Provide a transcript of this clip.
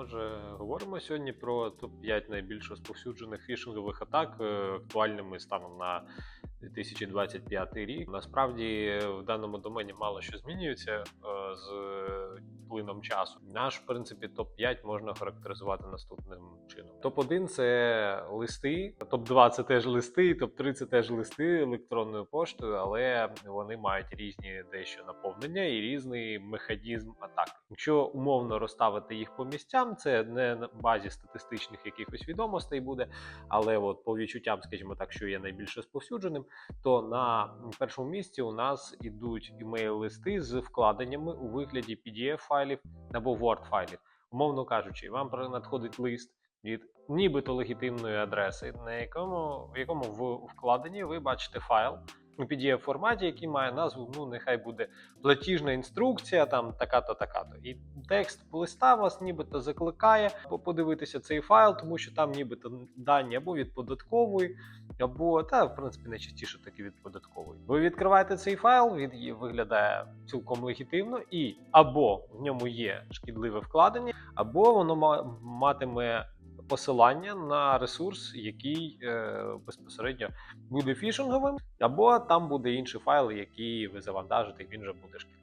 Отже, говоримо сьогодні про топ-5 найбільш розповсюджених фішингових атак, е, актуальними станом на 2025 рік. Насправді в даному домені мало що змінюється е, з плином часу. Наш, в принципі, топ-5 можна характеризувати наступним чином. Топ-1 це листи, топ-2 це теж листи, топ-3 це теж листи електронною поштою, але вони мають різні дещо наповнення і різний механізм атаки. Якщо умовно розставити їх по місцям, це не на базі статистичних якихось відомостей буде, але от по відчуттям, скажімо так, що є найбільш розповсюдженим, то на першому місці у нас ідуть імейл-листи з вкладеннями у вигляді PDF-файлів або Word-файлів. Умовно кажучи, вам надходить лист від нібито легітимної адреси, на якому, в якому в вкладенні ви бачите файл у PDF форматі, який має назву, ну нехай буде платіжна інструкція, там така-то, така-то. І текст листа вас нібито закликає подивитися цей файл, тому що там нібито дані або від податкової, або та в принципі найчастіше таки від податкової. Ви відкриваєте цей файл, він виглядає цілком легітимно, і або в ньому є шкідливе вкладення, або воно матиме посилання на ресурс, який е, безпосередньо буде фішинговим, або там буде інший файл, який ви завантажите, він вже буде шкідливим.